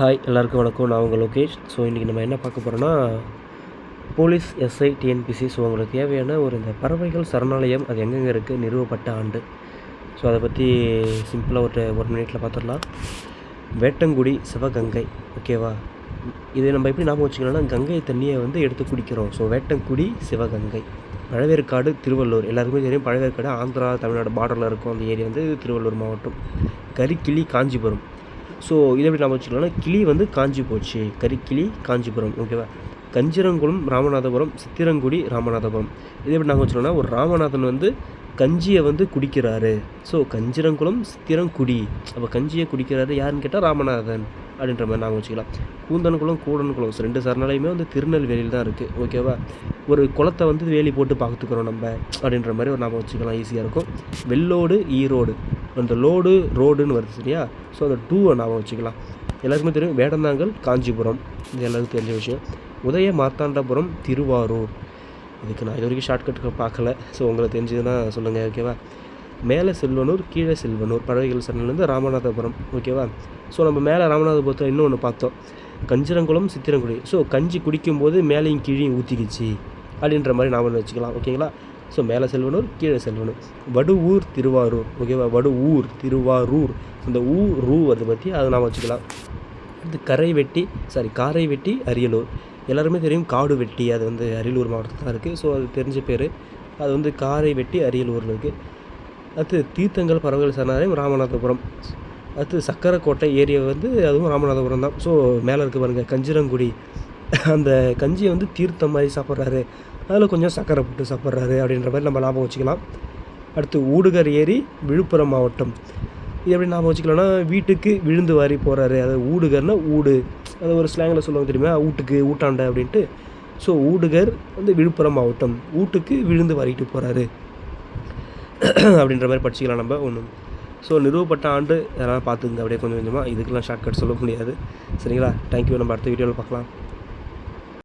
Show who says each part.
Speaker 1: Hi எல்லாருக்கும் வணக்கம். நான் உங்கள் லோகேஷ். ஸோ இன்றைக்கி நம்ம என்ன பார்க்க போகிறோன்னா போலீஸ் எஸ்ஐ டிஎன்பிசி ஸோ உங்களுக்கு தேவையான ஒரு இந்த பறவைகள் சரணாலயம் அது எங்கெங்கே இருக்குது நிறுவப்பட்ட ஆண்டு. ஸோ அதை பற்றி சிம்பிளாக ஒரு ஒரு மினிட்டில் பார்த்துடலாம். வேட்டங்குடி சிவகங்கை. ஓகேவா இது நம்ம எப்படி ஞாபகம் வச்சுக்கணும்னா கங்கை தண்ணியை வந்து எடுத்து குடிக்கிறோம். ஸோ வேட்டங்குடி சிவகங்கை. பழவேற்காடு திருவள்ளூர். எல்லாருக்குமே தெரியும் பழவேற்காடு ஆந்திரா தமிழ்நாடு பார்டரில் இருக்கும் அந்த ஏரியா வந்து திருவள்ளூர் மாவட்டம். கரிக்கிளி காஞ்சிபுரம். ஸோ இதை எப்படி நம்ம வச்சுக்கலாம்னா கிளி வந்து காஞ்சி போச்சு. கரிக்கிளி காஞ்சிபுரம் ஓகேவா கஞ்சிரங்குளம் ராமநாதபுரம் சித்திரங்குடி ராமநாதபுரம். இதை எப்படி நாங்கள் வச்சுக்கோன்னா ஒரு ராமநாதன் வந்து கஞ்சியை வந்து குடிக்கிறாரு. ஸோ கஞ்சிரங்குளம் சித்திரங்குடி. அப்போ கஞ்சியை குடிக்கிறாரு யாருன்னு கேட்டால் ராமநாதன் அப்படின்ற மாதிரி நாங்கள் வச்சுக்கலாம். கூந்தன்குளம் கூடன்குளம் ஸோ ரெண்டு சரணாலயமே வந்து திருநெல்வேலியில் தான் இருக்குது ஓகேவா ஒரு குளத்தை வந்து வேலி போட்டு பார்த்துக்கிறோம் நம்ம அப்படின்ற மாதிரி ஒரு நாம் வச்சுக்கலாம் ஈஸியாக இருக்கும். வெள்ளோடு ஈரோடு. அந்த லோடு ரோடுன்னு வருது சரியா? ஸோ அந்த டூவை ஞாபகம் வச்சுக்கலாம். எல்லாருக்குமே தெரியும் வேடந்தாங்கல் காஞ்சிபுரம். இது எல்லாருக்கும் தெரிஞ்ச விஷயம். உதய மார்த்தாண்டபுரம் திருவாரூர். இதுக்கு நான் இது வரைக்கும் ஷார்ட்கட்டுக்கு பார்க்கல. ஸோ உங்களுக்கு தெரிஞ்சதுன்னா சொல்லுங்கள் ஓகேவா மேலே செல்வனூர் கீழே செல்வனூர் பறவைகள் சரணிலேருந்து ராமநாதபுரம் ஓகேவா ஸோ நம்ம மேலே ராமநாதபுரத்தில் இன்னொன்று பார்த்தோம். கஞ்சிரங்குளம் சித்திரங்குடி. ஸோ கஞ்சி குடிக்கும்போது மேலேயும் கீழையும் ஊற்றிக்கிச்சு அப்படின்ற மாதிரி ஞாபகம் வச்சுக்கலாம் ஓகேங்களா ஸோ மேலே செல்வனூர் கீழே செல்வனூர். வடுவூர் திருவாரூர். ஓகேவா வடுவூர் திருவாரூர். அந்த ஊ ரூ அதை பற்றி அதை நாம் வச்சுக்கலாம். அது கரை வெட்டி சாரி காரை வெட்டி அரியலூர். எல்லாருமே தெரியும் காடு வெட்டி. அது வந்து அரியலூர் மாவட்டத்தில் தான் இருக்குது ஸோ அது தெரிஞ்ச பேர். அது வந்து காரை வெட்டி அரியலூரில் இருக்குது அடுத்து தீர்த்தங்கல் பறவைகள் சரணாலயம் ராமநாதபுரம். அடுத்து சக்கரக்கோட்டை ஏரியா வந்து அதுவும் ராமநாதபுரம் தான். ஸோ மேலே இருக்க பாருங்கள் கஞ்சிரங்குடி. அந்த கஞ்சியை வந்து தீர்த்தம் மாதிரி சாப்பிட்றாரு. அதில் கொஞ்சம் சக்கரை போட்டு சாப்பிட்றாரு அப்படின்ற மாதிரி நம்ம ஞாபகம் வச்சுக்கலாம். அடுத்து ஊடுகர் ஏரி விழுப்புரம் மாவட்டம். இது எப்படி ஞாபகம் வச்சுக்கலாம்னா வீட்டுக்கு விழுந்து வாரி போகிறாரு அது ஊடுகர்னா ஊடு. அது ஒரு ஸ்லாங்கில் சொல்லுவாங்க தெரியுமா? வீட்டுக்கு ஊட்டாண்ட அப்படின்ட்டு. ஸோ ஊடுகர் வந்து விழுப்புரம் மாவட்டம். வீட்டுக்கு விழுந்து வாரிட்டு போகிறாரு அப்படின்ற மாதிரி படிச்சுக்கலாம் நம்ம ஒன்று ஸோ நிறுவப்பட்ட ஆண்டு அதெல்லாம் பார்த்துங்க அப்படியே கொஞ்சம் கொஞ்சமாக இதுக்கெல்லாம் ஷார்ட்கட் சொல்ல முடியாது. சரிங்களா? தேங்க்யூ நம்ம அடுத்த வீடியோவில் பார்க்கலாம்.